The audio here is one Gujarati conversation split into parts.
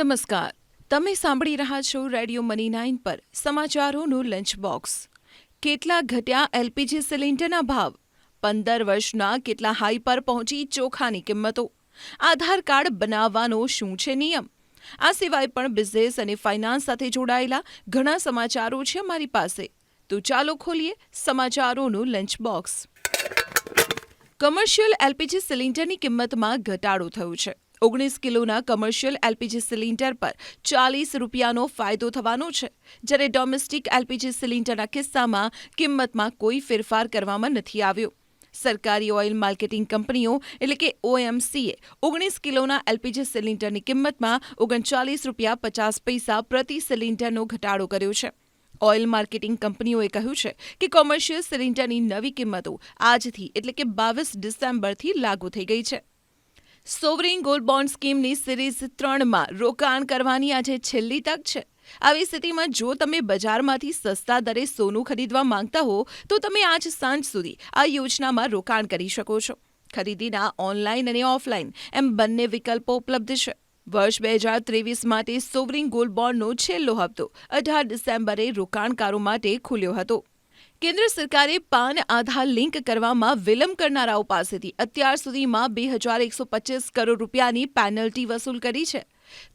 નમસ્કાર. તમે સાંભળી રહ્યા છો રેડિયો મની નાઇન પર સમાચારોનું લંચ બોક્સ કેટલા ઘટ્યા એલપીજી સિલિન્ડરના ભાવ? પંદર વર્ષના કેટલા હાઈ પર પહોંચી ચોખાની કિંમતો? આધાર કાર્ડ બનાવવાનો શું છે નિયમ? આ સિવાય પણ બિઝનેસ અને ફાઇનાન્સ સાથે જોડાયેલા ઘણા સમાચારો છે અમારી પાસે. તો ચાલો ખોલીએ સમાચારોનું લંચ બોક્સ કમર્શિયલ એલપીજી સિલિન્ડરની કિંમતમાં ઘટાડો થયો છે. ઓગણીસ કિલોના કમર્શિયલ એલપીજી સિલિન્ડર પર ચાલીસ રૂપિયાનો ફાયદો થવાનો છે. જ્યારે ડોમેસ્ટિક એલપીજી સિલિન્ડરના કિસ્સામાં કિંમતમાં કોઈ ફેરફાર કરવામાં નથી આવ્યો. સરકારી ઓઇલ માર્કેટિંગ કંપનીઓ એટલે કે ઓએમસીએ ઓગણીસ કિલોના એલપીજી સિલિન્ડરની કિંમતમાં ઓગણચાલીસ રૂપિયા પચાસ પૈસા પ્રતિ સિલિન્ડરનો ઘટાડો કર્યો છે. ઓઇલ માર્કેટિંગ કંપનીઓએ કહ્યું છે કે કોમર્શિયલ સિલિન્ડરની નવી કિંમતો આજથી એટલે કે બાવીસ ડિસેમ્બરથી લાગુ થઈ ગઈ છે. સોવરિંગ ગોલ્ડ બોન્ડ સ્કીમની સિરીઝ ત્રણમાં રોકાણ કરવાની આજે છેલ્લી તક છે. આવી સ્થિતિમાં જો તમે બજારમાંથી સસ્તા દરે સોનું ખરીદવા માંગતા હો, તો તમે આજ સાંજ સુધી આ યોજનામાં રોકાણ કરી શકો છો. ખરીદીના ઓનલાઈન અને ઓફલાઈન એમ બંને વિકલ્પો ઉપલબ્ધ છે. વર્ષ બે હજાર ત્રેવીસ માટે સોવરિંગ ગોલ્ડ બોન્ડનો છેલ્લો હપ્તો અઢાર ડિસેમ્બરે રોકાણકારો માટે ખુલ્યો હતો. કેન્દ્ર સરકારે પાન આધાર લિંક કરવામાં વિલંબ કરનારાઓ પાસેથી અત્યાર સુધીમાં બે હજાર એકસો પચીસ કરોડ રૂપિયાની પેનલ્ટી વસૂલ કરી છે.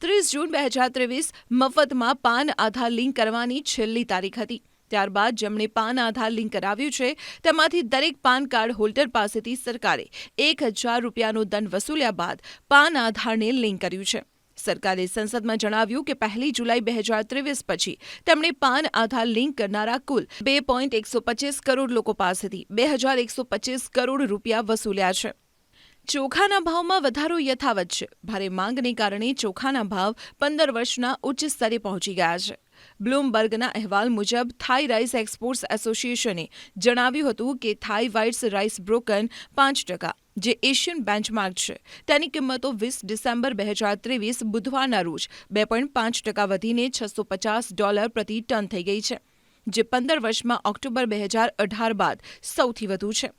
ત્રીસ જૂન બે હજાર ત્રેવીસ મફતમાં પાન આધાર લિંક કરવાની છેલ્લી તારીખ હતી. ત્યારબાદ જેમણે પાન આધાર લિંક કરાવ્યું છે, તેમાંથી દરેક પાન કાર્ડ હોલ્ડર પાસેથી સરકારે એક હજાર રૂપિયાનો દંડ વસૂલ્યા બાદ પાન આધારને લિંક કર્યું છે. સરકારે સંસદમાં જણાવ્યું કે પહેલી જુલાઈ બે હજાર ત્રેવીસ પછી તેમણે પાન આધાર લિંક કરનારા કુલ બે પોઈન્ટ એકસો પચીસ કરોડ લોકો પાસેથી બે હજાર એકસો પચીસ કરોડ રૂપિયા વસૂલ્યા છે. ચોખાના ભાવમાં વધારો યથાવત છે. ભારે માંગને કારણે ચોખાના ભાવ પંદર વર્ષના ઉચ્ચ સ્તરે પહોંચી ગયા છે. બ્લૂમબર્ગના અહેવાલ મુજબ થાઈ રાઈસ એક્સપોર્ટ્સ એસોસિએશને જણાવ્યું હતું કે થાઈ વ્હાઇટ્સ રાઈસ બ્રોકન પાંચ ટકા જે એશિયન બેન્ચમાર્ક છે. તેની કિંમતો વીસ ડિસેમ્બર બે હજાર ત્રેવીસ બુધવારના રોજ બે પોઈન્ટ પાંચ ટકા વધીને છસો પચાસ ડોલર પ્રતિ ટન થઈ ગઈ છે, જે પંદર વર્ષમાં ઓક્ટોબર બે હજાર અઢાર બાદ સૌથી વધુ છે.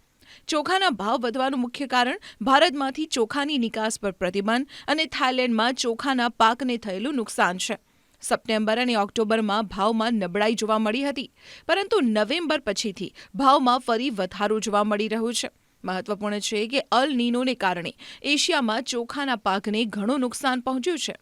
ચોખાના ભાવ વધવાનું મુખ્ય કારણ ભારતમાંથી ચોખાની નિકાસ પર પ્રતિબંધ અને થાઇલેન્ડમાં ચોખાના પાકને થયેલું નુકસાન છે. સપ્ટેમ્બર અને ઓક્ટોબરમાં ભાવમાં નબળાઈ જોવા મળી હતી, પરંતુ નવેમ્બર પછીથી ભાવમાં ફરી વધારો જોવા મળી રહ્યો છે. મહત્વપૂર્ણ છે કે અલ નીનોને કારણે એશિયામાં ચોખાના પાકને ઘણું નુકસાન પહોંચ્યું છે.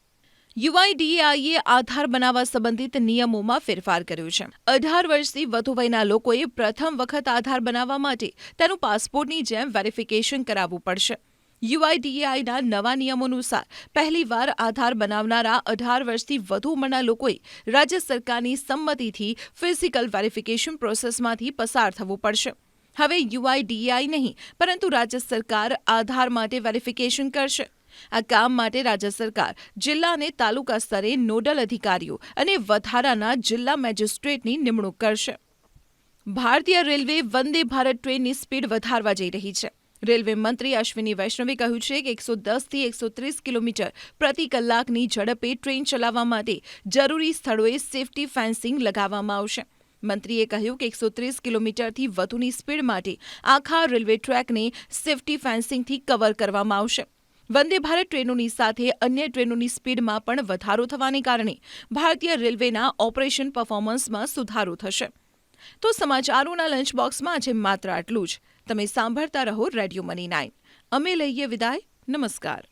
યુઆઈડીએઆઈએ આધાર બનાવવા સંબંધિત નિયમોમાં ફેરફાર કર્યો છે. અઢાર વર્ષથી વધુ વયના લોકોએ પ્રથમ વખત આધાર બનાવવા માટે તેનું પાસપોર્ટની જેમ વેરિફિકેશન કરાવવું પડશે. યુઆઈડીએઆઈના નવા નિયમો અનુસાર પહેલીવાર આધાર બનાવનારા અઢાર વર્ષથી વધુ ઉંમરના લોકોએ રાજ્ય સરકારની સંમતિથી ફિઝિકલ વેરિફિકેશન પ્રોસેસમાંથી પસાર થવું પડશે. હવે યુઆઈડીએઆઈ નહીં, પરંતુ રાજ્ય સરકાર આધાર માટે વેરિફિકેશન કરશે. આ કામ માટે રાજ્ય સરકાર જિલ્લા અને તાલુકા સ્તરે નોડલ અધિકારીઓ અને વધારાના જિલ્લા મેજિસ્ટ્રેટની નિમણૂક કરશે. ભારતીય રેલવે વંદે ભારત ટ્રેનની સ્પીડ વધારવા જઈ રહી છે. રેલવે મંત્રી અશ્વિની વૈષ્ણવે કહ્યું છે કે એકસો દસથી એકસો ત્રીસ કિલોમીટર પ્રતિ કલાકની ઝડપે ટ્રેન ચલાવવા માટે જરૂરી સ્થળોએ સેફટી ફેન્સિંગ લગાવવામાં આવશે. મંત્રીએ કહ્યું કે એકસો ત્રીસ કિલોમીટરથી વધુની સ્પીડ માટે આખા રેલવે ટ્રેકને સેફટી ફેન્સિંગથી કવર કરવામાં આવશે. વંદે ભારત ટ્રેનોની સાથે અન્ય ટ્રેનોની સ્પીડમાં પણ વધારો થવાને કારણે ભારતીય રેલવેના ઓપરેશન પરફોર્મન્સમાં સુધારો થશે. તો સમાચારોના લંચ બોક્સમાં આજે માત્ર આટલું જ. તમે સાંભળતા રહો રેડિયો મની નાઇન. અમે લઈએ વિદાય. નમસ્કાર.